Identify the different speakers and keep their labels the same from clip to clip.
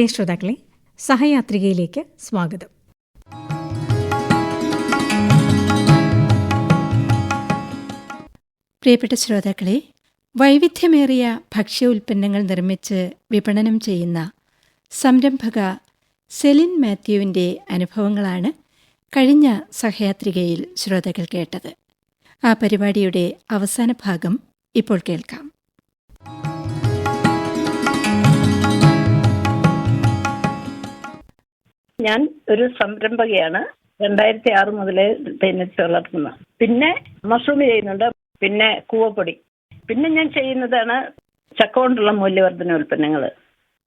Speaker 1: പ്രിയ ശ്രോതാക്കളെ സഹയാത്രികയിലേക്ക് സ്വാഗതം.
Speaker 2: പ്രിയപ്പെട്ട ശ്രോതാക്കളെ വൈവിധ്യമേറിയ ഭക്ഷ്യ ഉൽപ്പന്നങ്ങൾ നിർമ്മിച്ച് വിപണനം ചെയ്യുന്ന സംരംഭക സെലിൻ മാത്യുവിന്റെ അനുഭവങ്ങളാണ് കഴിഞ്ഞ സഹയാത്രികയിൽ ശ്രോതാക്കൾ കേട്ടത്. ആ പരിപാടിയുടെ അവസാന ഭാഗം ഇപ്പോൾ കേൾക്കാം.
Speaker 3: ഞാൻ ഒരു സംരംഭകയാണ്. രണ്ടായിരത്തി ആറ് മുതലേ തേനീച്ച വളർത്തുന്ന പിന്നെ മഷ്റൂം ചെയ്യുന്നുണ്ട്. പിന്നെ കൂവപ്പൊടി. പിന്നെ ഞാൻ ചെയ്യുന്നതാണ് ചക്ക കൊണ്ടുള്ള മൂല്യവർദ്ധന ഉൽപ്പന്നങ്ങൾ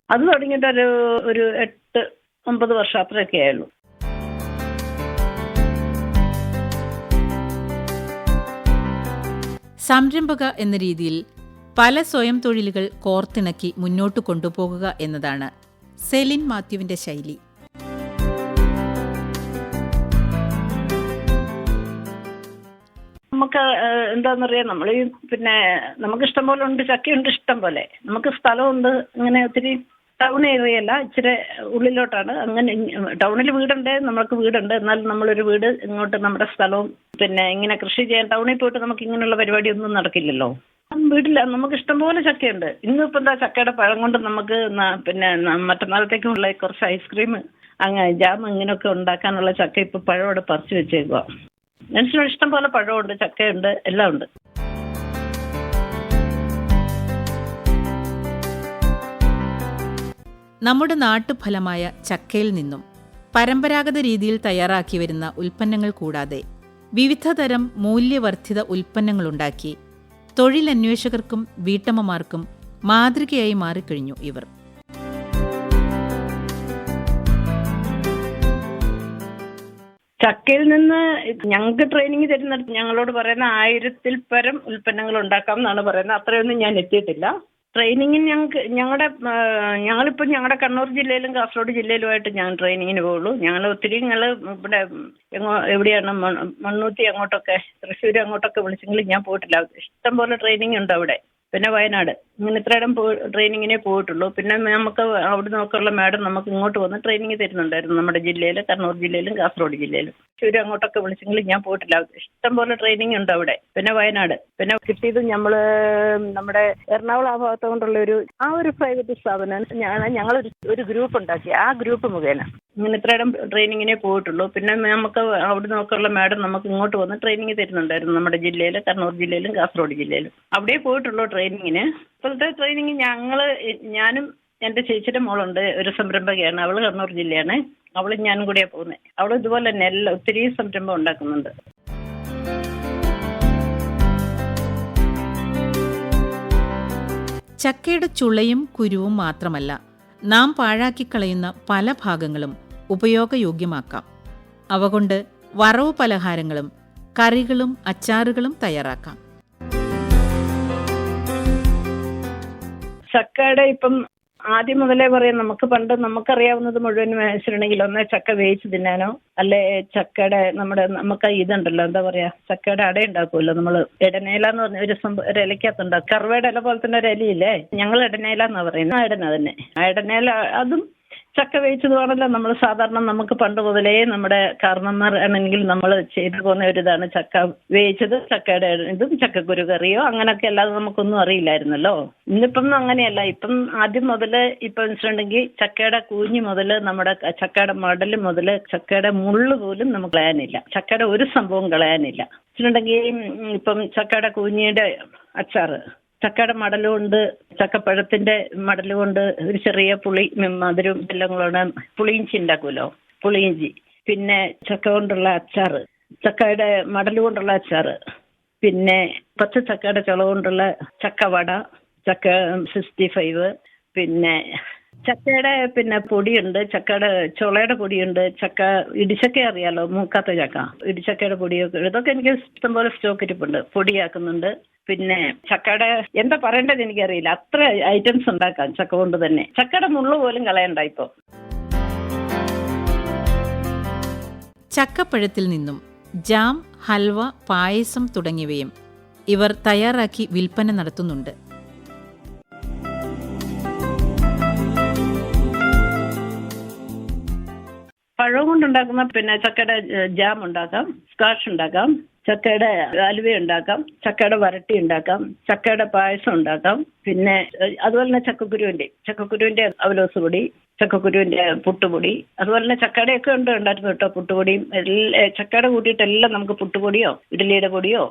Speaker 3: അത് തുടങ്ങിയിട്ട് ഒരു ഒരു എട്ട് ഒമ്പത് വർഷം അത്രയൊക്കെ ആയുള്ളൂ.
Speaker 4: സംരംഭക എന്ന രീതിയിൽ പല സ്വയം തൊഴിലുകൾ കോർത്തിണക്കി മുന്നോട്ട് കൊണ്ടുപോകുക എന്നതാണ് സെലിൻ മാത്യുവിന്റെ ശൈലി.
Speaker 3: നമുക്ക് എന്താണെന്നറിയാം നമ്മൾ ഈ പിന്നെ നമുക്ക് ഇഷ്ടം പോലെ ഉണ്ട് ചക്കയുണ്ട് ഇഷ്ടം പോലെ. നമുക്ക് സ്ഥലമുണ്ട് ഇങ്ങനെ ഒത്തിരി ടൗൺ ഏരിയ അല്ല ഇച്ചിരി ഉള്ളിലോട്ടാണ്. അങ്ങനെ ടൗണിൽ വീടുണ്ട് നമ്മൾക്ക് വീടുണ്ട്. എന്നാൽ നമ്മളൊരു വീട് ഇങ്ങോട്ട് നമ്മുടെ സ്ഥലവും പിന്നെ ഇങ്ങനെ കൃഷി ചെയ്യാൻ ടൗണിൽ പോയിട്ട് നമുക്ക് ഇങ്ങനെയുള്ള പരിപാടി ഒന്നും നടക്കില്ലല്ലോ വീട്ടില്ല നമുക്ക് ഇഷ്ടം പോലെ ചക്കയുണ്ട്. ഇന്നിപ്പോൾ എന്താ ചക്കയുടെ പഴം കൊണ്ട് നമുക്ക് പിന്നെ മറ്റന്നാളത്തേക്കുള്ള കുറച്ച് ഐസ്ക്രീം അങ്ങ് ജാം ഇങ്ങനെയൊക്കെ ഉണ്ടാക്കാനുള്ള ചക്ക ഇപ്പോൾ പഴം അവിടെ പറിച്ചു വെച്ചേക്കുക മനുഷ്യന് ഇഷ്ടം പോലെ പഴമുണ്ട് ചക്കയുണ്ട് എല്ലാം ഉണ്ട്.
Speaker 4: നമ്മുടെ നാട്ടുഫലമായ ചക്കയിൽ നിന്നും പരമ്പരാഗത രീതിയിൽ തയ്യാറാക്കി വരുന്ന ഉൽപ്പന്നങ്ങൾ കൂടാതെ വിവിധതരം മൂല്യവർദ്ധിത ഉൽപ്പന്നങ്ങളുണ്ടാക്കി തൊഴിലന്വേഷകർക്കും വീട്ടമ്മമാർക്കും മാതൃകയായി മാറിക്കഴിഞ്ഞു ഇവർ.
Speaker 3: ചക്കയിൽ നിന്ന് ഞങ്ങൾക്ക് ട്രെയിനിങ് തരുന്നിടത്ത് ഞങ്ങളോട് പറയുന്ന ആയിരത്തിൽ പരം ഉൽപ്പന്നങ്ങൾ ഉണ്ടാക്കാം എന്നാണ് പറയുന്നത്. അത്രയൊന്നും ഞാൻ എത്തിയിട്ടില്ല. ട്രെയിനിങ്ങിന് ഞങ്ങൾക്ക് ഞങ്ങളുടെ ഞങ്ങളിപ്പോൾ ഞങ്ങളുടെ കണ്ണൂർ ജില്ലയിലും കാസർഗോഡ് ജില്ലയിലുമായിട്ട് ഞാൻ ട്രെയിനിങ്ങിന് പോകുള്ളൂ ഞങ്ങൾ ഒത്തിരി ഞങ്ങൾ ഇവിടെ എങ്ങോ എവിടെയാണ് മണ്ണൂത്തി അങ്ങോട്ടൊക്കെ തൃശ്ശൂർ അങ്ങോട്ടൊക്കെ വിളിച്ചെങ്കിലും ഞാൻ പോയിട്ടില്ല. ഇഷ്ടം പോലെ ട്രെയിനിങ് ഉണ്ട് അവിടെ. പിന്നെ വയനാട്. ഇങ്ങനെ ഇത്രയിടം പോ ട്രെയിനിങ്ങിനെ പോയിട്ടുള്ളൂ. പിന്നെ നമുക്ക് അവിടെ നിന്നൊക്കെയുള്ള മാഡം നമുക്ക് ഇങ്ങോട്ട് വന്ന് ട്രെയിനിങ് തരുന്നുണ്ടായിരുന്നു നമ്മുടെ ജില്ലയിൽ കണ്ണൂർ ജില്ലയിലും കാസർഗോഡ് ജില്ലയിലും. ശരി അങ്ങോട്ടൊക്കെ വിളിച്ചെങ്കിലും ഞാൻ പോയിട്ടില്ല. ഇഷ്ടം പോലെ ട്രെയിനിങ് ഉണ്ട് അവിടെ. പിന്നെ വയനാട്. പിന്നെ കിട്ടിയത് നമ്മൾ നമ്മുടെ എറണാകുളം ആ ഭാഗത്ത് കൊണ്ടുള്ള ഒരു ആ ഒരു പ്രൈവറ്റ് സ്ഥാപനം. ഞങ്ങൾ ഒരു ഗ്രൂപ്പ് ഉണ്ടാക്കി. ആ ഗ്രൂപ്പ് മുഖേന. ഇങ്ങനെ ഇത്രയിടം ട്രെയിനിങ്ങിനെ പോയിട്ടുള്ളൂ. പിന്നെ നമുക്ക് അവിടെ നിന്നൊക്കെയുള്ള മാഡം നമുക്ക് ഇങ്ങോട്ട് വന്ന് ട്രെയിനിങ് തരുന്നുണ്ടായിരുന്നു നമ്മുടെ ജില്ലയിൽ കണ്ണൂർ ജില്ലയിലും കാസർഗോഡ് ജില്ലയിലും. അവിടെ പോയിട്ടുള്ളൂ ട്രെയിനിങ്ങിന് ഇപ്പോഴത്തെ ട്രെയിനിങ് ഞങ്ങൾ ഞാനും എന്റെ ചേച്ചിയുടെ മോളുണ്ട് ഒരു സംരംഭകയാണ്. അവൾ കണ്ണൂർ ജില്ലയാണ്. അവളും ഞാനും കൂടിയാണ് പോകുന്നത് അവൾ ഇതുപോലെ തന്നെ എല്ലാം ഒത്തിരി സംരംഭം ഉണ്ടാക്കുന്നുണ്ട്.
Speaker 4: ചക്കയുടെ ചുളയും കുരുവും മാത്രമല്ല നാം പാഴാക്കിക്കളയുന്ന പല ഭാഗങ്ങളും ഉപയോഗയോഗ്യമാക്കാം. അവ കൊണ്ട് വറവ് പലഹാരങ്ങളും കറികളും അച്ചാറുകളും തയ്യാറാക്കാം.
Speaker 3: ചക്കയുടെ ഇപ്പം ആദ്യം മുതലേ പറയാം നമുക്ക് പണ്ട് നമുക്കറിയാവുന്നത് മുഴുവൻ വെച്ചിട്ടുണ്ടെങ്കിൽ ഒന്ന് ചക്ക വേവിച്ച് തിന്നാനോ? അല്ലെ ചക്കയുടെ നമ്മുടെ നമുക്ക് ഇതുണ്ടല്ലോ എന്താ പറയാ ചക്കയുടെ അട ഉണ്ടാക്കുമല്ലോ നമ്മൾ ഇടനേല എന്ന് പറഞ്ഞ ഒരു സംഭവം ഒരു ഇലക്കകത്തുണ്ടാവും കറുവയുടെ ഇല പോലെ തന്നെ ഒരു ഇലയില്ലേ? ഞങ്ങൾ ഇടനേല എന്നാ പറയുന്നത് ആ ഇടന തന്നെ. ആ ഇടനേല അതും ചക്ക വേവിച്ചതുമാണല്ലോ നമ്മൾ സാധാരണ നമുക്ക് പണ്ട് മുതലേ നമ്മുടെ കാരണന്മാർ ആണെങ്കിൽ നമ്മൾ ചെയ്തു പോകുന്ന ഒരു ഇതാണ് ചക്ക വേവിച്ചത് ചക്കയുടെ ഇതും ചക്കക്കുരു കറിയോ അങ്ങനെയൊക്കെ അല്ലാതെ നമുക്കൊന്നും അറിയില്ലായിരുന്നല്ലോ. ഇന്നിപ്പം അങ്ങനെയല്ല. ഇപ്പം ആദ്യം മുതൽ ഇപ്പം വെച്ചിട്ടുണ്ടെങ്കിൽ ചക്കയുടെ കൂഞ്ഞ് മുതൽ നമ്മുടെ ചക്കയുടെ മടൽ മുതൽ ചക്കയുടെ മുള്ളു പോലും നമുക്ക് കളയാനില്ല. ചക്കയുടെ ഒരു സംഭവം കളയാനില്ല. വെച്ചിട്ടുണ്ടെങ്കിൽ ഇപ്പം ചക്കയുടെ കൂഞ്ഞിയുടെ അച്ചാറ് ചക്കയുടെ മടലുകൊണ്ട് ചക്കപ്പഴത്തിന്റെ മടലുകൊണ്ട് ഒരു ചെറിയ പുളി മധുരം എല്ലാം കൂടെ പുളിയിഞ്ചി ഉണ്ടാക്കുമല്ലോ പുളിയിഞ്ചി. പിന്നെ ചക്ക കൊണ്ടുള്ള അച്ചാറ് ചക്കയുടെ മടൽ കൊണ്ടുള്ള അച്ചാറ്. പിന്നെ പച്ച ചക്കയുടെ ചുള കൊണ്ടുള്ള ചക്കവട ചക്ക സിക്സ്റ്റി ഫൈവ് പിന്നെ ചക്കയുടെ പിന്നെ പൊടിയുണ്ട് ചക്കയുടെ ചുളയുടെ പൊടിയുണ്ട് ചക്ക ഇടിച്ചക്ക അറിയാലോ മൂക്കാത്ത ചക്ക. ഇടിച്ചക്കയുടെ പൊടിയൊക്കെ ഇതൊക്കെ എനിക്ക് ഇഷ്ടംപോലെ സ്റ്റോക്ക് ഇരിപ്പുണ്ട് പൊടിയാക്കുന്നുണ്ട്. പിന്നെ ചക്കയുടെ എന്താ പറയേണ്ടത് എനിക്കറിയില്ല. അത്ര ഐറ്റംസ് ഉണ്ടാക്കാം ചക്ക കൊണ്ട് തന്നെ. ചക്കയുടെ മുള്ളു പോലും കളയണ്ട ഇപ്പൊ.
Speaker 4: ചക്കപ്പഴത്തിൽ നിന്നും ജാം ഹൽവ പായസം തുടങ്ങിയവയും ഇവർ തയ്യാറാക്കി വിൽപ്പന നടത്തുന്നുണ്ട്.
Speaker 3: പഴം കൊണ്ടുണ്ടാക്കുന്ന പിന്നെ ചക്കയുടെ ജാം ഉണ്ടാക്കാം സ്കാഷ് ഉണ്ടാക്കാം. ചക്കയുടെ ആലുവ ഉണ്ടാക്കാം ചക്കയുടെ വരട്ടി ഉണ്ടാക്കാം ചക്കയുടെ പായസം ഉണ്ടാക്കാം. പിന്നെ അതുപോലെ തന്നെ ചക്കക്കുരുവിന്റെ ചക്കക്കുരുവിന്റെ അവലോസ് പൊടി ചക്കക്കുരുവിന്റെ പുട്ടുപൊടി അതുപോലെ തന്നെ ചക്കയുടെ ഒക്കെ ഉണ്ട് ഉണ്ടായിരുന്നു കേട്ടോ പുട്ടുപൊടിയും. എല്ലാ ചക്കയുടെ കൂട്ടിയിട്ട് എല്ലാം നമുക്ക് പുട്ടുപൊടിയോ ഇഡ്ഡലിയുടെ പൊടിയോ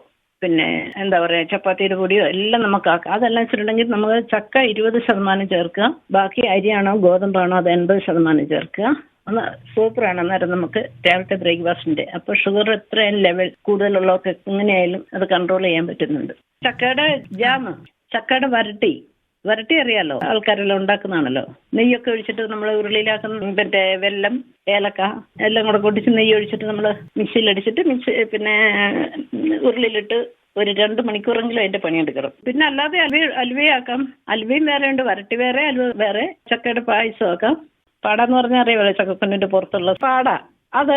Speaker 3: പിന്നെ എന്താ പറയാ ചപ്പാത്തിയുടെ പൊടിയോ എല്ലാം നമുക്ക് ആക്കാം. അതെല്ലാം വെച്ചിട്ടുണ്ടെങ്കിൽ നമുക്ക് ചക്ക ഇരുപത് ശതമാനം ചേർക്കുക. ബാക്കി അരിയാണോ ഗോതമ്പാണോ അത് എൺപത് ശതമാനം ചേർക്കുക. ഒന്ന് സൂപ്പറാണ്. അന്നേരം നമുക്ക് രാവിലത്തെ ബ്രേക്ക്ഫാസ്റ്റിന്റെ. അപ്പൊ ഷുഗർ എത്രയും ലെവൽ കൂടുതലുള്ളവർക്ക് എങ്ങനെയായാലും അത് കൺട്രോൾ ചെയ്യാൻ പറ്റുന്നുണ്ട്. ചക്കയുടെ ജാമ് ചക്കയുടെ വരട്ടി. വരട്ടി അറിയാലോ? ആൾക്കാരെല്ലാം ഉണ്ടാക്കുന്നതാണല്ലോ. നെയ്യൊക്കെ ഒഴിച്ചിട്ട് നമ്മൾ ഉരുളിയിലാക്കുന്ന മറ്റേ വെല്ലം ഏലക്ക എല്ലാം കൂടെ കൊട്ടിച്ച് നെയ്യ് ഒഴിച്ചിട്ട് നമ്മൾ മിക്സിയിൽ അടിച്ചിട്ട് മിക്സി പിന്നെ ഉരുളിയിലിട്ട് ഒരു രണ്ട് മണിക്കൂറെങ്കിലും അതിന്റെ പണിയെടുക്കണം. പിന്നെ അല്ലാതെ അലുവ അലുവയാക്കാം അലുവയും വേറെ ഉണ്ട് വരട്ടി വേറെ അലുവ വേറെ. ചക്കയുടെ പായസം ആക്കാം പാടാന്ന് പറഞ്ഞാൽ അറിയാമല്ലോ ചക്കക്കുന്നിന്റെ പുറത്തുള്ള പാട. അത്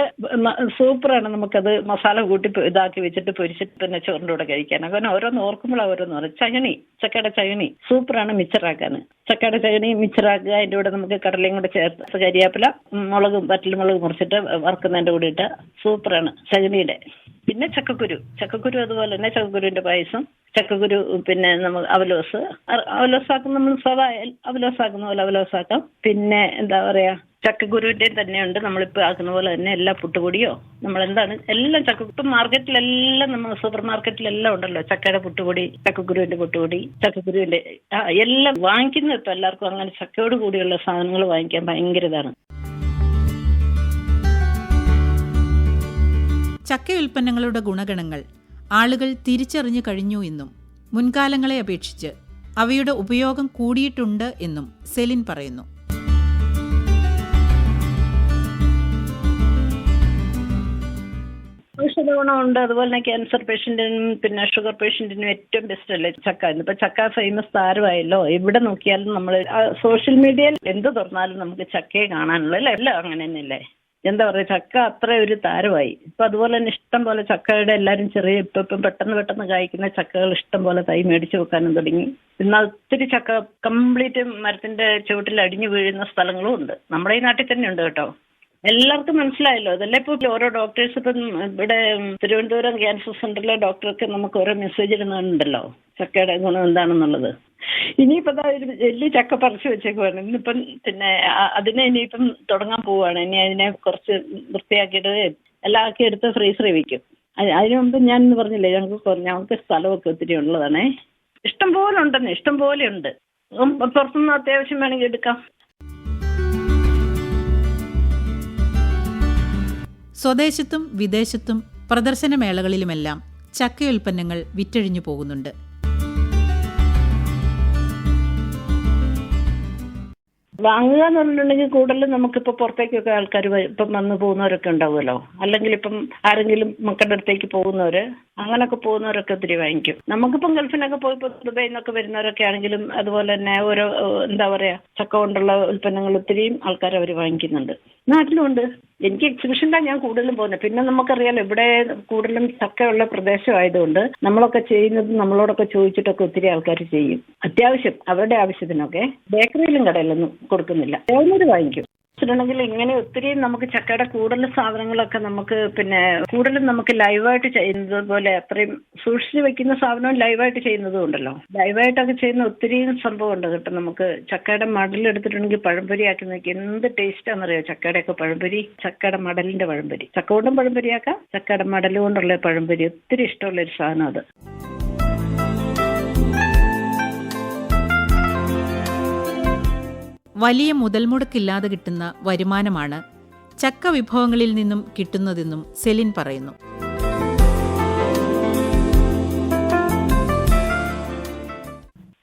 Speaker 3: സൂപ്പറാണ് നമുക്കത് മസാല കൂട്ടി ഇതാക്കി വെച്ചിട്ട് പൊരിച്ചിട്ട് പിന്നെ ചോറിന്റെ കൂടെ കഴിക്കാൻ. അങ്ങനെ ഓരോന്ന് ഓർക്കുമ്പോഴാണ് ഓരോന്ന് പറയും ചകണി ചക്കയുടെ ചകണി സൂപ്പറാണ് മിച്ചറാക്കാൻ ചക്കയുടെ ചകണി മിച്ചറാക്കുക അതിന്റെ കൂടെ നമുക്ക് കടലയും കൂടെ ചേർത്ത് കരിയാപ്പില മുളകും വറ്റൽ മുളക് മുറിച്ചിട്ട് വറുക്കുന്നതിന്റെ കൂടെ ഇട്ട് സൂപ്പറാണ് ചകണിയുടെ പിന്നെ ചക്കക്കുരു. ചക്കക്കുരു അതുപോലെ തന്നെ ചക്കക്കുരുവിന്റെ പായസം. ചക്കക്കുരു പിന്നെ നമ്മൾ അവലോസ്. അവലോസാക്കും നമ്മൾ എൽ- അവലോസാക്കുന്ന പോലെ അവലോസാക്കാം. പിന്നെ എന്താ പറയാ ചക്കക്കുരുവിന്റെ തന്നെയുണ്ട്. നമ്മളിപ്പോൾ ആക്കുന്ന പോലെ തന്നെ എല്ലാ പുട്ടുപൊടിയോ നമ്മൾ എന്താണ് എല്ലാം ചക്ക ഇപ്പം മാർക്കറ്റിലെല്ലാം നമ്മൾ സൂപ്പർ മാർക്കറ്റിലെല്ലാം ഉണ്ടല്ലോ. ചക്കയുടെ പുട്ടുപൊടി ചക്കക്കുരുവിന്റെ പുട്ടുപൊടി ചക്കക്കുരുവിന്റെ ആ എല്ലാം വാങ്ങിക്കുന്ന ഇപ്പം എല്ലാവർക്കും അങ്ങനെ ചക്കയോട് കൂടിയുള്ള സാധനങ്ങൾ വാങ്ങിക്കാൻ ഭയങ്കര ഇതാണ്.
Speaker 4: ചക്ക ഉൽപ്പന്നങ്ങളുടെ ഗുണഗണങ്ങൾ ആളുകൾ തിരിച്ചറിഞ്ഞു കഴിഞ്ഞു എന്നും മുൻകാലങ്ങളെ അപേക്ഷിച്ച് അവയുടെ ഉപയോഗം കൂടിയിട്ടുണ്ട് എന്നും സെലിൻ പറയുന്നു.
Speaker 3: ഔഷധ ഗുണമുണ്ട്. അതുപോലെ തന്നെ ക്യാൻസർ പേഷ്യന്റിനും പിന്നെ ഷുഗർ പേഷ്യന്റിനും ഏറ്റവും ബെസ്റ്റ് അല്ലേ ചക്ക? ഇന്നിപ്പോ ചക്ക ഫേമസ് താരമായല്ലോ. എവിടെ നോക്കിയാലും നമ്മൾ സോഷ്യൽ മീഡിയയിൽ എന്ത് തുറന്നാലും നമുക്ക് ചക്കയെ കാണാനുള്ള അല്ലേ എല്ലാം അങ്ങനെ തന്നെയല്ലേ? എന്താ പറയുക ചക്ക അത്ര ഒരു താരമായി. ഇപ്പൊ അതുപോലെ തന്നെ ഇഷ്ടം പോലെ ചക്കയുടെ എല്ലാവരും ചെറിയ ഇപ്പൊ ഇപ്പം പെട്ടെന്ന് പെട്ടെന്ന് കായ്ക്കുന്ന ചക്കകൾ ഇഷ്ടം പോലെ തൈ മേടിച്ചു വെക്കാനും തുടങ്ങി. എന്നാൽ ഒത്തിരി ചക്ക കംപ്ലീറ്റ് മരത്തിന്റെ ചുവട്ടിൽ അടിഞ്ഞു വീഴുന്ന സ്ഥലങ്ങളും ഉണ്ട്. നമ്മുടെ ഈ നാട്ടിൽ തന്നെ ഉണ്ട് കേട്ടോ. എല്ലാവർക്കും മനസ്സിലായല്ലോ. അതല്ലേ ഇപ്പോൾ ഓരോ ഡോക്ടേഴ്സ് ഇപ്പം ഇവിടെ തിരുവനന്തപുരം ക്യാൻസർ സെന്ററിലെ ഡോക്ടർക്ക് നമുക്ക് ഓരോ മെസ്സേജ് ഇടുന്നുണ്ടല്ലോ ചക്കയുടെ ഗുണം എന്താണെന്നുള്ളത്. ഇനിയിപ്പം ഒരു വലിയ ചക്ക പറിച്ചു വെച്ചേക്കുവാണ്. ഇന്നിപ്പം പിന്നെ അതിനെ ഇനിയിപ്പം തുടങ്ങാൻ പോവുകയാണ് ഇനി അതിനെ കുറച്ച് വൃത്തിയാക്കിയിട്ട് എല്ലാം ആക്കി എടുത്ത് ഫ്രീസറിൽ വെക്കും. അതിനു മുമ്പ് ഞാൻ പറഞ്ഞില്ലേ ഞങ്ങൾക്ക് ഞങ്ങൾക്ക് സ്ഥലമൊക്കെ ഒത്തിരി ഉള്ളതാണേ. ഇഷ്ടം പോലെ ഉണ്ടെന്ന് ഇഷ്ടം പോലെ ഉണ്ട്. പുറത്തുനിന്ന് അത്യാവശ്യം വേണമെങ്കിൽ എടുക്കാം.
Speaker 4: സ്വദേശത്തും വിദേശത്തും പ്രദർശനമേളകളിലുമെല്ലാം ചക്ക ഉൽപ്പന്നങ്ങൾ വിറ്റഴിഞ്ഞു പോകുന്നുണ്ട്.
Speaker 3: വാങ്ങുക എന്ന് പറഞ്ഞിട്ടുണ്ടെങ്കിൽ കൂടുതലും നമുക്കിപ്പോൾ പുറത്തേക്കൊക്കെ ആൾക്കാർ ഇപ്പം വന്ന് പോകുന്നവരൊക്കെ ഉണ്ടാവുമല്ലോ? അല്ലെങ്കിൽ ഇപ്പം ആരെങ്കിലും മക്കളുടെ അടുത്തേക്ക് പോകുന്നവർ അങ്ങനൊക്കെ പോകുന്നവരൊക്കെ ഒത്തിരി വാങ്ങിക്കും. നമുക്കിപ്പം ഗൾഫിനൊക്കെ പോയി ദുബൈയിൽ നിന്നൊക്കെ വരുന്നവരൊക്കെ ആണെങ്കിലും അതുപോലെ തന്നെ ഓരോ എന്താ പറയുക ചക്ക കൊണ്ടുള്ള ഉൽപ്പന്നങ്ങൾ ഒത്തിരിയും ആൾക്കാർ അവർ വാങ്ങിക്കുന്നുണ്ട്. നാട്ടിലുമുണ്ട് എനിക്ക് എക്സിബിഷനിലാണ് ഞാൻ കൂടുതലും പോകുന്നത് പിന്നെ നമുക്കറിയാം ഇവിടെ കൂടുതലും ചക്കയുള്ള പ്രദേശമായതുകൊണ്ട് നമ്മളൊക്കെ ചെയ്യുന്നത് നമ്മളോടൊക്കെ ചോദിച്ചിട്ടൊക്കെ ഒത്തിരി ആൾക്കാർ ചെയ്യും. അത്യാവശ്യം അവരുടെ ആവശ്യത്തിനൊക്കെ ബേക്കറിയിലും കടയിലൊന്നും കൊടുക്കുന്നില്ല. ഏവനൊരു വാങ്ങിക്കും. വെച്ചിട്ടുണ്ടെങ്കിൽ ഇങ്ങനെ ഒത്തിരി നമുക്ക് ചക്കയുടെ കൂടുതൽ സാധനങ്ങളൊക്കെ നമുക്ക് പിന്നെ കൂടുതലും നമുക്ക് ലൈവായിട്ട് ചെയ്യുന്നത് പോലെ അത്രയും സൂക്ഷിച്ച് വെക്കുന്ന സാധനവും ലൈവായിട്ട് ചെയ്യുന്നതും ഉണ്ടല്ലോ. ലൈവായിട്ടൊക്കെ ചെയ്യുന്ന ഒത്തിരി സംഭവം ഉണ്ട് കേട്ടോ. നമുക്ക് ചക്കയുടെ മടൽ എടുത്തിട്ടുണ്ടെങ്കിൽ പഴംപൊരി ആക്കി നോക്കി. എന്ത് ടേസ്റ്റാണെന്നറിയോ ചക്കയുടെ ഒക്കെ പഴംപൊരി ചക്കയുടെ മടലിന്റെ പഴംപൊരി. ചക്ക കൊണ്ടും പഴംപൊരിയാക്കാം ചക്കയുടെ മടലുകൊണ്ടുള്ള പഴംപൊരി. ഒത്തിരി ഇഷ്ടമുള്ള ഒരു സാധനം അത്.
Speaker 4: വലിയ മുതൽമുടക്കില്ലാതെ കിട്ടുന്ന വരുമാനമാണ് ചക്ക വിഭവങ്ങളിൽ നിന്നും കിട്ടുന്നതെന്നും സെലിൻ പറയുന്നു.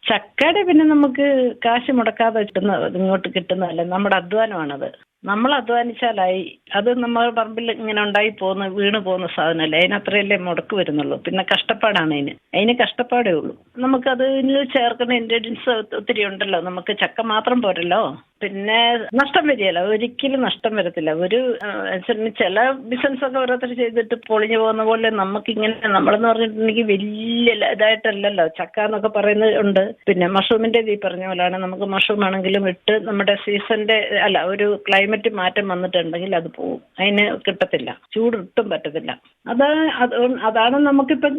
Speaker 3: ചക്കയുടെ പിന്നെ നമുക്ക് കാശ് മുടക്കാതെ കിട്ടുന്ന ഇങ്ങോട്ട് കിട്ടുന്നതല്ല നമ്മുടെ അധ്വാനമാണത്. നമ്മൾ അധ്വാനിച്ചാലായി. അത് നമ്മൾ പറമ്പിൽ ഇങ്ങനെ ഉണ്ടായി പോകുന്ന വീണ് പോകുന്ന സാധനമല്ലേ? അതിന് അത്രയല്ലേ മുടക്ക് വരുന്നുള്ളൂ. പിന്നെ കഷ്ടപ്പാടാണ് അതിന്. അതിന് കഷ്ടപ്പാടേ ഉള്ളൂ. നമുക്കത് ചേർക്കുന്ന ഇൻഗ്രീഡിയൻസ് ഒത്തിരി ഉണ്ടല്ലോ. നമുക്ക് ചക്ക മാത്രം പോരല്ലോ. പിന്നെ നഷ്ടം വരികയില്ല. ഒരിക്കലും നഷ്ടം വരത്തില്ല. ഒരു ചില- ബിസിനസ് ഒക്കെ ഓരോരുത്തർ ചെയ്തിട്ട് പൊളിഞ്ഞു പോകുന്ന പോലെ നമുക്ക് ഇങ്ങനെ നമ്മളെന്ന് പറഞ്ഞിട്ടുണ്ടെങ്കിൽ വലിയ ഇതായിട്ടല്ലല്ലോ. ചക്ക എന്നൊക്കെ പറയുന്നത് ഉണ്ട്. പിന്നെ മഷ്റൂമിന്റെ ഈ പറഞ്ഞ പോലെയാണ് നമുക്ക് മഷ്റൂം ആണെങ്കിലും ഇട്ട് നമ്മുടെ സീസണിന്റെ അല്ല ഒരു ക്ലൈമറ്റ് ക്ലൈമറ്റ് മാറ്റം വന്നിട്ടുണ്ടെങ്കിൽ അത് പോകും അതിന് കിട്ടത്തില്ല. ചൂട് ഒട്ടും പറ്റത്തില്ല. അത് അത് അതാണ് നമുക്കിപ്പം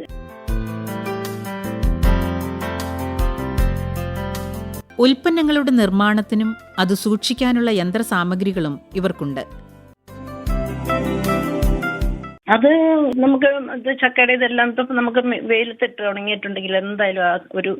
Speaker 4: ഉൽപ്പന്നങ്ങളുടെ നിർമ്മാണത്തിനും അത് സൂക്ഷിക്കാനുള്ള യന്ത്രസാമഗ്രികളും ഇവർക്കുണ്ട്.
Speaker 3: അത് നമുക്ക് ഇത് ചക്കയുടെ ഇതെല്ലാം ഇപ്പം നമുക്ക് വെയിലത്തിട്ട് ഉണങ്ങിയിട്ടുണ്ടെങ്കിൽ എന്തായാലും ആ ഒരു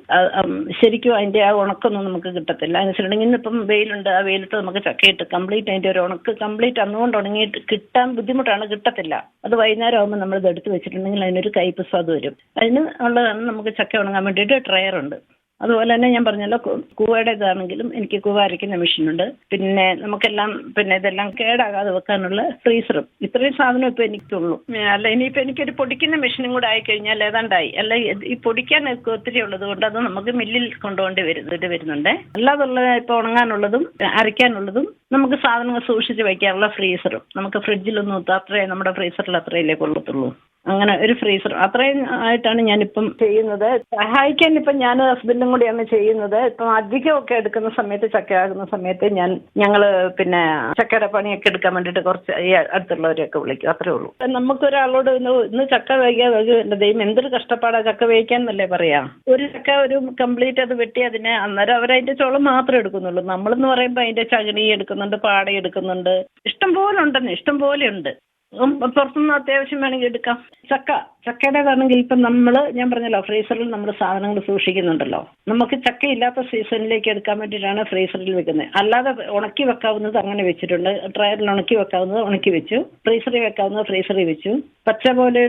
Speaker 3: ശരിക്കും അതിന്റെ ആ ഉണക്കൊന്നും നമുക്ക് കിട്ടത്തില്ല. അനുസരിച്ച് ഇന്നിപ്പം വെയിലുണ്ട് ആ വെയിലത്ത് നമുക്ക് ചക്കയിട്ട് കംപ്ലീറ്റ് അതിന്റെ ഒരു ഉണക്ക് കംപ്ലീറ്റ് അന്നുകൊണ്ട് ഉണങ്ങിയിട്ട് കിട്ടാൻ ബുദ്ധിമുട്ടാണ് കിട്ടത്തില്ല. അത് വൈകുന്നേരം ആകുമ്പോൾ നമ്മൾ ഇത് എടുത്ത് വെച്ചിട്ടുണ്ടെങ്കിൽ അതിനൊരു കയ്പ് സ്വാദ് വരും. അതിന് ഉള്ളതാണ് നമുക്ക് ചക്ക ഉണങ്ങാൻ വേണ്ടിയിട്ട് ട്രയർ ഉണ്ട് അതുപോലെ തന്നെ ഞാൻ പറഞ്ഞല്ലോ കൂവയുടെ ഇതാണെങ്കിലും എനിക്ക് കൂവ അരയ്ക്കുന്ന മെഷീനുണ്ട്. പിന്നെ നമുക്കെല്ലാം പിന്നെ ഇതെല്ലാം കേടാകാതെ വെക്കാനുള്ള ഫ്രീസറും. ഇത്രയും സാധനം ഇപ്പൊ എനിക്കുള്ളൂ. അല്ല ഇനിയിപ്പോ എനിക്കൊരു പൊടിക്കുന്ന മെഷീനും കൂടെ ആയിക്കഴിഞ്ഞാൽ ഏതാണ്ടായി? അല്ല ഈ പൊടിക്കാൻ ഒത്തിരി ഉള്ളത് കൊണ്ട് അത് നമുക്ക് മില്ലിൽ കൊണ്ടുപോകേണ്ടി വരുന്നിട്ട് വരുന്നുണ്ട്. അല്ലാതുള്ള ഇപ്പൊ ഉണങ്ങാനുള്ളതും അരയ്ക്കാനുള്ളതും നമുക്ക് സാധനങ്ങൾ സൂക്ഷിച്ച് വയ്ക്കാനുള്ള ഫ്രീസറും. നമുക്ക് ഫ്രിഡ്ജിലൊന്നും അത്രേ നമ്മുടെ ഫ്രീസറിൽ അത്രയല്ലേ കൊള്ളത്തുള്ളൂ. അങ്ങനെ ഒരു ഫ്രീസർ അത്രയും ആയിട്ടാണ് ഞാനിപ്പം ചെയ്യുന്നത്. സഹായിക്കാൻ ഇപ്പം ഞാൻ ഹസ്ബൻഡും കൂടിയാണ് ചെയ്യുന്നത്. ഇപ്പം അധികമൊക്കെ എടുക്കുന്ന സമയത്ത് ചക്ക ആകുന്ന സമയത്ത് ഞാൻ ഞങ്ങൾ പിന്നെ ചക്കയുടെ പണിയൊക്കെ എടുക്കാൻ വേണ്ടിയിട്ട് കുറച്ച് ഈ അടുത്തുള്ളവരെയൊക്കെ വിളിക്കും. അത്രേ ഉള്ളൂ. നമുക്കൊരാളോട് ഇന്ന് ഇന്ന് ചക്ക ഒരു എന്റെ ദൈവം എന്തൊരു കഷ്ടപ്പാടാ ചക്ക വേവിക്കാൻ എന്നല്ലേ പറയാം? ഒരു ചക്ക ഒരു കംപ്ലീറ്റ് അത് വെട്ടി അതിനെ അന്നേരം അവരതിന്റെ ചോളം മാത്രമേ എടുക്കുന്നുള്ളൂ. നമ്മളെന്ന് പറയുമ്പോൾ അതിന്റെ ചകിണി എടുക്കുന്നുണ്ട് പാട എടുക്കുന്നുണ്ട്. ഇഷ്ടം പോലെ ഉണ്ടെന്ന് ഇഷ്ടം പോലെ ഉണ്ട്. പുറത്തുനിന്ന് അത്യാവശ്യം വേണമെങ്കിൽ എടുക്കാം. ചക്ക. ചക്കയുടേതാണെങ്കിൽ ഇപ്പം നമ്മൾ ഞാൻ പറഞ്ഞല്ലോ ഫ്രീസറിൽ നമ്മൾ സാധനങ്ങൾ സൂക്ഷിക്കുന്നുണ്ടല്ലോ. നമുക്ക് ചക്കയില്ലാത്ത സീസണിലേക്ക് എടുക്കാൻ വേണ്ടിയിട്ടാണ് ഫ്രീസറിൽ വെക്കുന്നത്. അല്ലാതെ ഉണക്കി വെക്കാവുന്നത് അങ്ങനെ വെച്ചിട്ടുണ്ട്. ട്രയറിൽ ഉണക്കി വെക്കാവുന്നത് ഉണക്കി വെച്ചു. ഫ്രീസറിൽ വെക്കാവുന്നത് ഫ്രീസറിൽ വെച്ചു. പച്ച പോലെ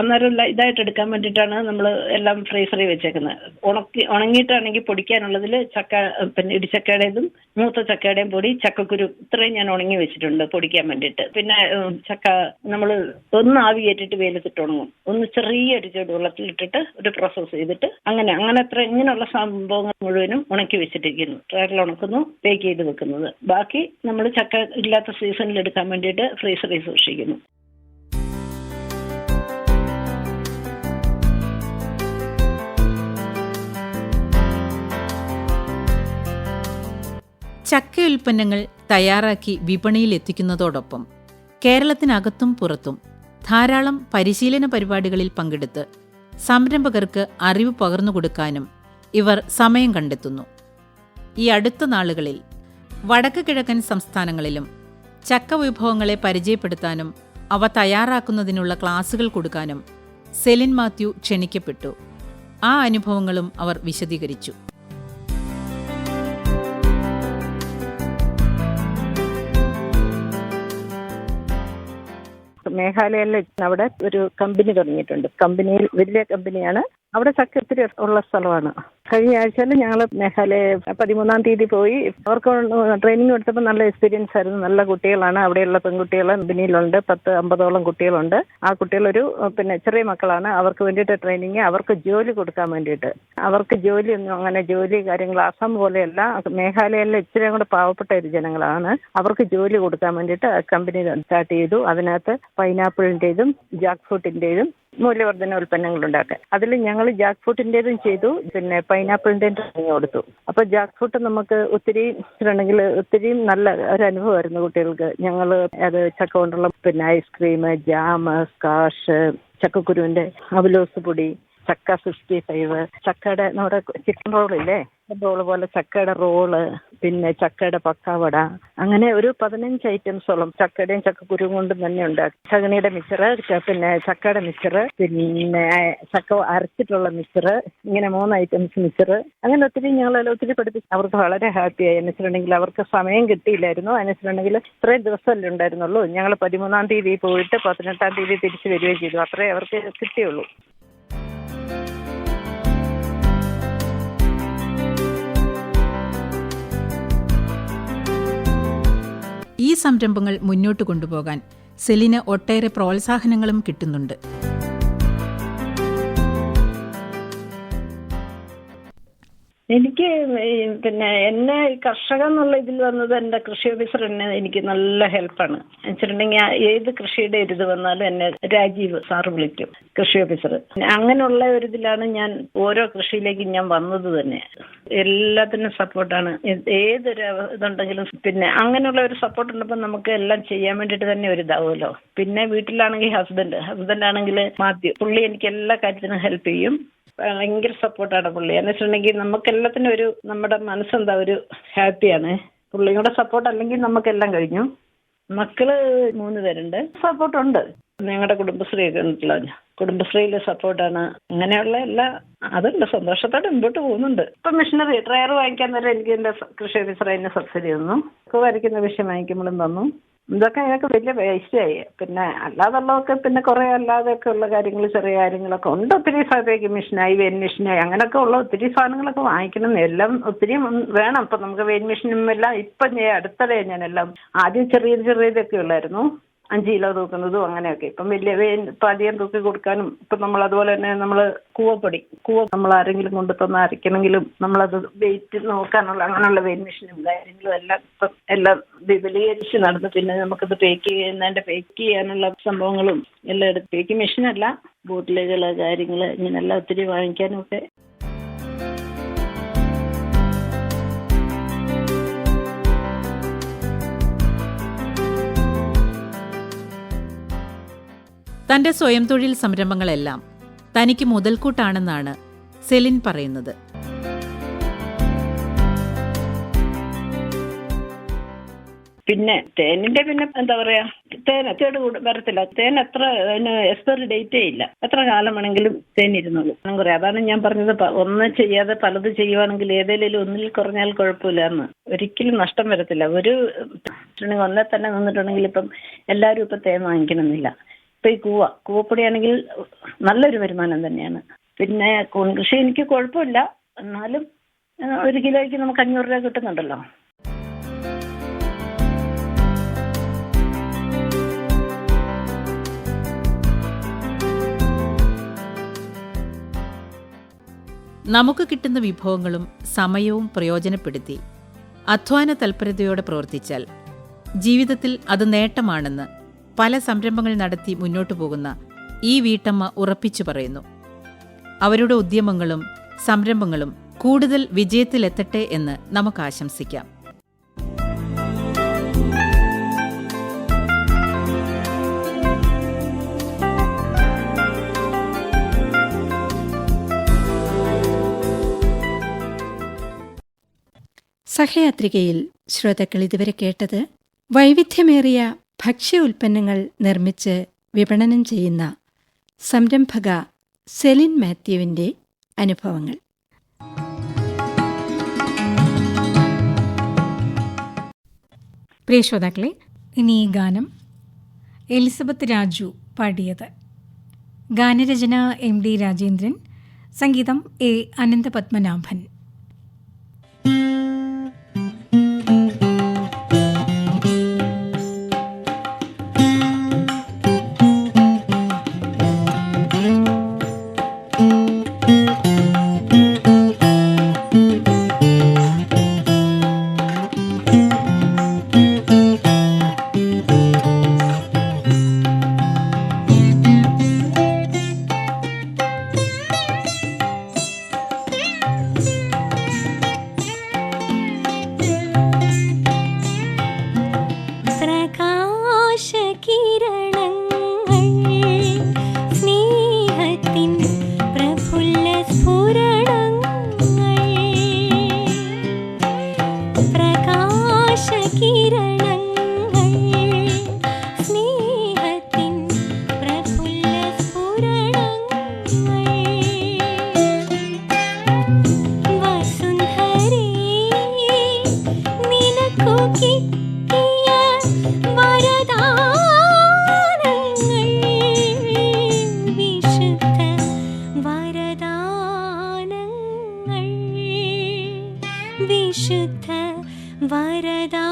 Speaker 3: അന്നേരം ഇതായിട്ട് എടുക്കാൻ വേണ്ടിയിട്ടാണ് നമ്മൾ എല്ലാം ഫ്രീസറിൽ വെച്ചേക്കുന്നത്. ഉണക്കി ഉണങ്ങിയിട്ടാണെങ്കിൽ പൊടിക്കാനുള്ളതിൽ ചക്ക പിന്നെ ഇടിച്ചക്കയുടേതും മൂത്ത ചക്കയുടെയും പൊടി ചക്കക്കുരു ഇത്രയും ഞാൻ ഉണങ്ങി വെച്ചിട്ടുണ്ട് പൊടിക്കാൻ വേണ്ടിയിട്ട്. പിന്നെ ചക്ക നമ്മൾ ഒന്ന് ആവി കയറ്റിട്ട് വെയിലത്തിട്ട് ഉണങ്ങും. ഒന്ന് ചെറിയൊരു ചെടി വെള്ളത്തിലിട്ടിട്ട് ഒരു പ്രോസസ്സ് ചെയ്തിട്ട് അങ്ങനെ അങ്ങനെ അത്ര ഇങ്ങനെയുള്ള സംഭവങ്ങൾ മുഴുവനും ഉണക്കി വെച്ചിട്ടിരിക്കുന്നു. ട്രയറിൽ ഉണക്കുന്നു പേക്ക് ചെയ്ത് വെക്കുന്നത്. ബാക്കി നമ്മൾ ചക്ക ഇല്ലാത്ത സീസണിൽ എടുക്കാൻ വേണ്ടിയിട്ട് ഫ്രീസറിൽ സൂക്ഷിക്കുന്നു.
Speaker 4: ചക്ക ഉൽപ്പന്നങ്ങൾ തയ്യാറാക്കി വിപണിയിൽ എത്തിക്കുന്നതോടൊപ്പം കേരളത്തിനകത്തും പുറത്തും ധാരാളം പരിശീലന പരിപാടികളിൽ പങ്കെടുത്ത് സംരംഭകർക്ക് അറിവ് പകർന്നു കൊടുക്കാനും ഇവർ സമയം കണ്ടെത്തുന്നു. ഈ അടുത്ത നാളുകളിൽ വടക്ക് കിഴക്കൻ സംസ്ഥാനങ്ങളിലും ചക്ക വിഭവങ്ങളെ പരിചയപ്പെടുത്താനും അവ തയ്യാറാക്കുന്നതിനുള്ള ക്ലാസുകൾ കൊടുക്കാനും സെലിൻ മാത്യു ക്ഷണിക്കപ്പെട്ടു. ആ അനുഭവങ്ങളും അവർ വിശദീകരിച്ചു.
Speaker 3: മേഘാലയയിൽ അവിടെ ഒരു കമ്പനി തുടങ്ങിയിട്ടുണ്ട്. കമ്പനിയിൽ വലിയ കമ്പനിയാണ് അവിടെ ചക്ക ഒത്തിരി ഉള്ള സ്ഥലമാണ്. കഴിഞ്ഞ ആഴ്ചയിൽ ഞങ്ങൾ മേഘാലയ പതിമൂന്നാം തീയതി പോയി. അവർക്ക് ട്രെയിനിങ് എടുത്തപ്പോൾ നല്ല എക്സ്പീരിയൻസ് ആയിരുന്നു. നല്ല കുട്ടികളാണ്. അവിടെയുള്ള പെൺകുട്ടികൾ ബിനിയിലുണ്ട് പത്ത് അമ്പതോളം കുട്ടികളുണ്ട്. ആ കുട്ടികളൊരു പിന്നെ ചെറിയ മക്കളാണ്. അവർക്ക് വേണ്ടിയിട്ട് ട്രെയിനിങ് അവർക്ക് ജോലി കൊടുക്കാൻ വേണ്ടിയിട്ട്. അവർക്ക് ജോലിയൊന്നും അങ്ങനെ ജോലി കാര്യങ്ങൾ അസം പോലെയല്ല. മേഘാലയയിലെ ഇച്ചിരി കൂടെ പാവപ്പെട്ട ഒരു ജനങ്ങളാണ്. അവർക്ക് ജോലി കൊടുക്കാൻ വേണ്ടിയിട്ട് കമ്പനി സ്റ്റാർട്ട് ചെയ്തു. അതിനകത്ത് പൈനാപ്പിളിന്റെതും ജാക്ക് ഫ്രൂട്ടിന്റെതും മൂല്യവർദ്ധന ഉൽപ്പന്നങ്ങൾ ഉണ്ടാക്കാൻ അതിൽ ഞങ്ങൾ ജാക്ക് ഫ്രൂട്ടിന്റെതും ചെയ്തു. പിന്നെ പൈനാപ്പിളിന്റെയും ട്രെയിനിങ് കൊടുത്തു. അപ്പോൾ ജാക്ക് ഫ്രൂട്ട് നമുക്ക് ഒത്തിരി ഇട്ടുണ്ടെങ്കിൽ ഒത്തിരി നല്ല ഒരു അനുഭവമായിരുന്നു കുട്ടികൾക്ക്. ഞങ്ങൾ അത് ചക്ക കൊണ്ടുള്ള പിന്നെ ഐസ്ക്രീം ജാം സ്കാഷ് ചക്കക്കുരുവിന്റെ അവലോസ് പൊടി ചക്ക സിക്സ്റ്റി ഫൈവ് ചക്കയുടെ നമ്മുടെ ചിക്കൻ റോളില്ലേ റോൾ പോലെ ചക്കയുടെ റോൾ പിന്നെ ചക്കയുടെ പക്കാവട അങ്ങനെ ഒരു പതിനഞ്ച് ഐറ്റംസോളം ചക്കയുടെയും ചക്കക്കുരുവും കൊണ്ടും തന്നെ ഉണ്ട് ചകണിയുടെ മിച്ചറ് പിന്നെ ചക്കയുടെ മിച്ചറ് പിന്നെ ചക്ക അരച്ചിട്ടുള്ള മിച്ചറ് ഇങ്ങനെ മൂന്ന് ഐറ്റംസ് മിച്ചറ് അങ്ങനെ ഒത്തിരി ഞങ്ങളെല്ലാം ഒത്തിരി പഠിപ്പിച്ചു അവർക്ക് വളരെ ഹാപ്പിയായി എന്ന് വെച്ചിട്ടുണ്ടെങ്കിൽ അവർക്ക് സമയം കിട്ടിയില്ലായിരുന്നു. വെച്ചിട്ടുണ്ടെങ്കിൽ ഇത്രയും ദിവസമല്ലേ ഉണ്ടായിരുന്നുള്ളൂ. ഞങ്ങൾ പതിമൂന്നാം തീയതി പോയിട്ട് പതിനെട്ടാം തീയതി തിരിച്ചു വരികയും ചെയ്തു. അത്രേ അവർക്ക് കിട്ടിയുള്ളൂ.
Speaker 4: ഈ സംരംഭങ്ങൾ മുന്നോട്ട് കൊണ്ടുപോകാൻ സെലിന് ഒട്ടേറെ പ്രോത്സാഹനങ്ങളും കിട്ടുന്നുണ്ട്
Speaker 3: എനിക്ക് പിന്നെ എന്നെ കർഷക എന്നുള്ള ഇതിൽ വന്നത് എന്റെ കൃഷി ഓഫീസർ എന്നെ എനിക്ക് നല്ല ഹെൽപ്പാണ് വെച്ചിട്ടുണ്ടെങ്കിൽ ഏത് കൃഷിയുടെ ഇത് വന്നാലും എന്നെ രാജീവ് സാറ് വിളിക്കും കൃഷി ഓഫീസർ അങ്ങനെയുള്ള ഒരു ഇതിലാണ് ഞാൻ ഓരോ കൃഷിയിലേക്കും ഞാൻ വന്നത് തന്നെ. എല്ലാത്തിനും സപ്പോർട്ടാണ്. ഏതൊരു ഇതുണ്ടെങ്കിലും പിന്നെ അങ്ങനെയുള്ള ഒരു സപ്പോർട്ട് ഉണ്ടപ്പോൾ നമുക്ക് എല്ലാം ചെയ്യാൻ വേണ്ടിയിട്ട് തന്നെ ഒരു ഇതാവുമല്ലോ. പിന്നെ വീട്ടിലാണെങ്കിൽ ഹസ്ബൻഡ് ഹസ്ബൻഡ് ആണെങ്കിൽ മാത്യു പുള്ളി എനിക്ക് എല്ലാ കാര്യത്തിനും ഹെൽപ്പ് ചെയ്യും. ഭയങ്കര സപ്പോർട്ടാണ് പുള്ളി. എന്ന് വെച്ചിട്ടുണ്ടെങ്കിൽ നമുക്ക് എല്ലാത്തിനും ഒരു നമ്മുടെ മനസ്സെന്താ ഒരു ഹാപ്പിയാണ്. പുള്ളിയുടെ സപ്പോർട്ട് അല്ലെങ്കിൽ നമുക്കെല്ലാം കഴിഞ്ഞു. മക്കൾ മൂന്ന് പേരുണ്ട്. സപ്പോർട്ടുണ്ട് ഞങ്ങളുടെ കുടുംബശ്രീ ഒക്കെ ഉണ്ടല്ലോ. കുടുംബശ്രീയിലെ സപ്പോർട്ടാണ് അങ്ങനെയുള്ള എല്ലാ അതുണ്ട്. സന്തോഷത്തോടെ മുമ്പോട്ട് പോകുന്നുണ്ട്. ഇപ്പൊ മിഷനറി ഡ്രയർ വാങ്ങിക്കാൻ നേരം എനിക്ക് എന്റെ കൃഷി ഓഫീസർ അതിന് സബ്സിഡി തന്നു. വരയ്ക്കുന്ന വിഷയം വാങ്ങിക്കുമ്പോഴും തന്നു. ഇതൊക്കെ ഞങ്ങൾക്ക് വലിയ വേസ്റ്റായി പിന്നെ അല്ലാതുള്ളതൊക്കെ പിന്നെ കുറെ അല്ലാതെയൊക്കെ ഉള്ള കാര്യങ്ങൾ ചെറിയ കാര്യങ്ങളൊക്കെ ഉണ്ട്. ഒത്തിരി സ്ഥലത്തേക്ക് മെഷീനായി വെയിൻ മെഷീനായി അങ്ങനെയൊക്കെ ഉള്ള ഒത്തിരി സാധനങ്ങളൊക്കെ വാങ്ങിക്കണം. എല്ലാം ഒത്തിരി വേണം. ഇപ്പം നമുക്ക് വെയിൻ മിഷനും എല്ലാം ഇപ്പം ഞാൻ അടുത്തിടെ ഞാൻ എല്ലാം ആദ്യം ചെറിയത് ചെറിയതൊക്കെ ഉള്ളായിരുന്നു. അഞ്ച് കിലോ തൂക്കുന്നതും അങ്ങനെയൊക്കെ. ഇപ്പം വലിയ ഇപ്പം അധികം തൂക്കി കൊടുക്കാനും ഇപ്പം നമ്മൾ അതുപോലെ തന്നെ നമ്മൾ കൂവപ്പൊടി കൂവ നമ്മൾ ആരെങ്കിലും കൊണ്ടു തന്ന് അരയ്ക്കണമെങ്കിലും നമ്മളത് വെയിറ്റ് നോക്കാനുള്ള അങ്ങനെയുള്ള വെയിൻ മെഷീനും കാര്യങ്ങളും എല്ലാം ഇപ്പം എല്ലാം വിപുലീകരിച്ച് നടന്നു പിന്നെ നമുക്കത് പേക്ക് ചെയ്യുന്നതിന്റെ പേക്ക് ചെയ്യാനുള്ള സംഭവങ്ങളും എല്ലാം എടുത്ത്. പേക്ക് മെഷീനല്ല. ബോട്ടിലുകൾ കാര്യങ്ങൾ ഇങ്ങനെല്ലാം ഒത്തിരി വാങ്ങിക്കാനും ഒക്കെ
Speaker 4: തന്റെ സ്വയം തൊഴിൽ സംരംഭങ്ങളെല്ലാം തനിക്ക് മുതൽക്കൂട്ടാണെന്നാണ് സെലിൻ പറയുന്നത്.
Speaker 3: പിന്നെ തേനിന്റെ പിന്നെ എന്താ പറയാ തേൻ കേട് വരത്തില്ല. തേൻ എത്ര എക്സ്പയറി ഡേറ്റേ ഇല്ല. എത്ര കാലം വേണമെങ്കിലും തേൻ ഇരുന്നുള്ളൂ. പറയാം അതാണ് ഞാൻ പറഞ്ഞത് ഒന്ന് ചെയ്യാതെ പലത് ചെയ്യുവാണെങ്കിൽ ഏതെങ്കിലും ഒന്നിൽ കുറഞ്ഞാൽ കുഴപ്പമില്ല എന്ന്. ഒരിക്കലും നഷ്ടം വരത്തില്ല. ഒരു ഒന്നെ തന്നെ നിന്നിട്ടുണ്ടെങ്കിൽ ഇപ്പം എല്ലാവരും ഇപ്പം തേൻ വാങ്ങിക്കണമെന്നില്ല. ഇപ്പൊ ഈ കൂവ കൂവപ്പൊടിയാണെങ്കിൽ നല്ലൊരു വരുമാനം തന്നെയാണ്. പിന്നെ കൃഷി എനിക്ക് കുഴപ്പമില്ല. എന്നാലും ഒരു കിലോയ്ക്ക് നമുക്ക് അഞ്ഞൂറ് രൂപ കിട്ടുന്നുണ്ടല്ലോ.
Speaker 4: നമുക്ക് കിട്ടുന്ന വിഭവങ്ങളും സമയവും പ്രയോജനപ്പെടുത്തി. അധ്വാന തൽപരതയോടെ പ്രവർത്തിച്ചാൽ ജീവിതത്തിൽ അത് നേട്ടമാണെന്ന് പല സംരംഭങ്ങൾ നടത്തി മുന്നോട്ടു പോകുന്ന ഈ വീട്ടമ്മ ഉറപ്പിച്ചു പറയുന്നു. അവരുടെ ഉദ്യമങ്ങളും സംരംഭങ്ങളും കൂടുതൽ വിജയത്തിലെത്തട്ടെ എന്ന് നമുക്ക് ആശംസിക്കാം.
Speaker 2: സഹയാത്രികയിൽ ശ്രോതാക്കൾ ഇതുവരെ കേട്ടത് വൈവിധ്യമേറിയ ഭക്ഷ്യ ഉൽപ്പന്നങ്ങൾ നിർമ്മിച്ച് വിപണനം ചെയ്യുന്ന സംരംഭക സെലിൻ മാത്യുവിന്റെ അനുഭവങ്ങൾ.
Speaker 1: പ്രിയ ശ്രോതാക്കളെ ഇനി ഈ ഗാനം എലിസബത്ത് രാജു പാടിയത്. ഗാനരചന എം ഡി രാജേന്ദ്രൻ സംഗീതം എ അനന്തപത്മനാഭൻ
Speaker 5: विशुद्ध वरदा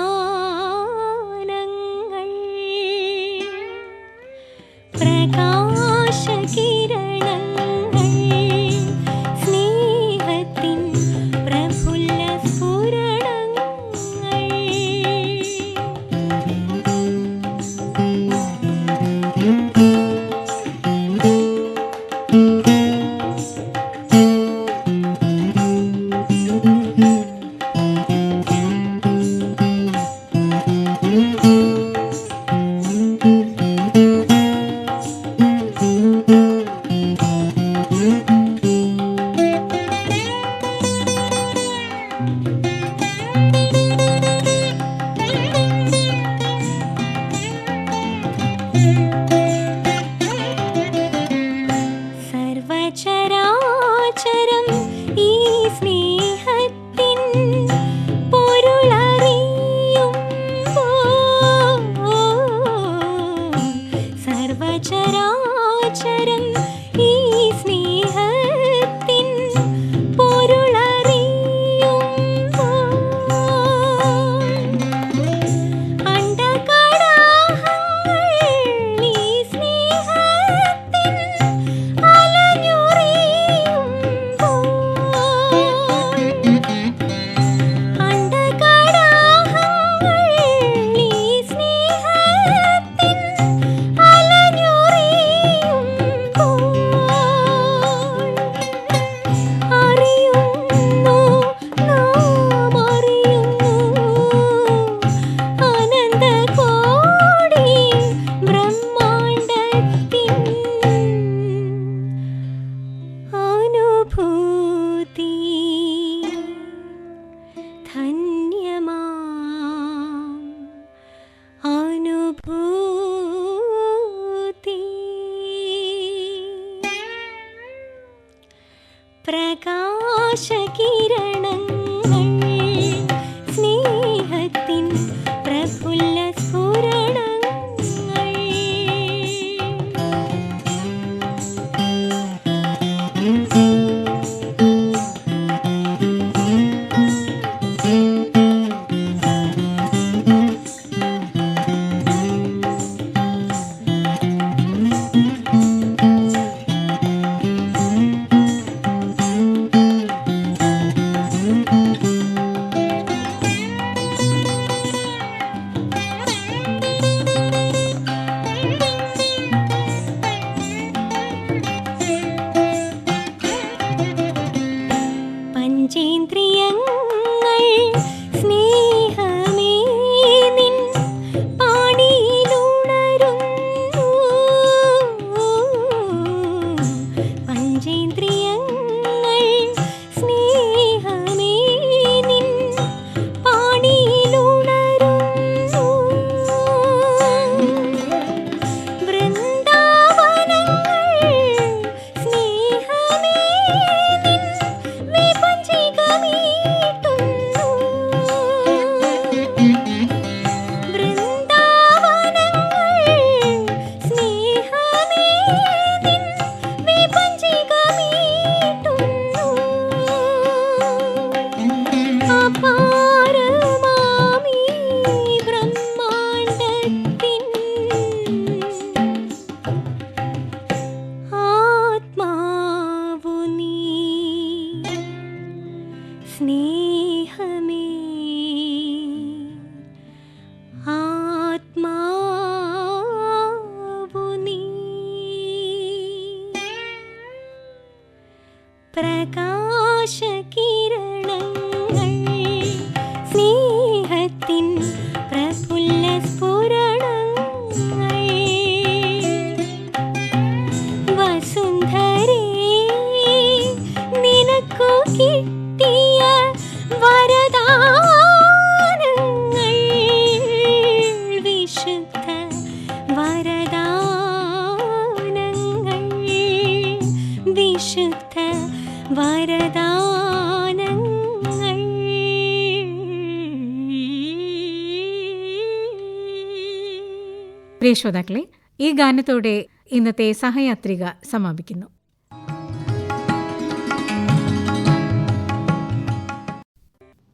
Speaker 1: പ്രിയ ശ്രോതാക്കളെ ഈ ഗാനത്തോടെ ഇന്നത്തെ സഹയാത്രിക സമാപിക്കുന്നു.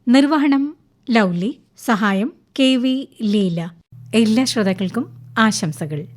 Speaker 1: നിർവഹണം ലൗലി. സഹായം കെ വി ലീല. എല്ലാ ശ്രോതാക്കൾക്കും ആശംസകൾ.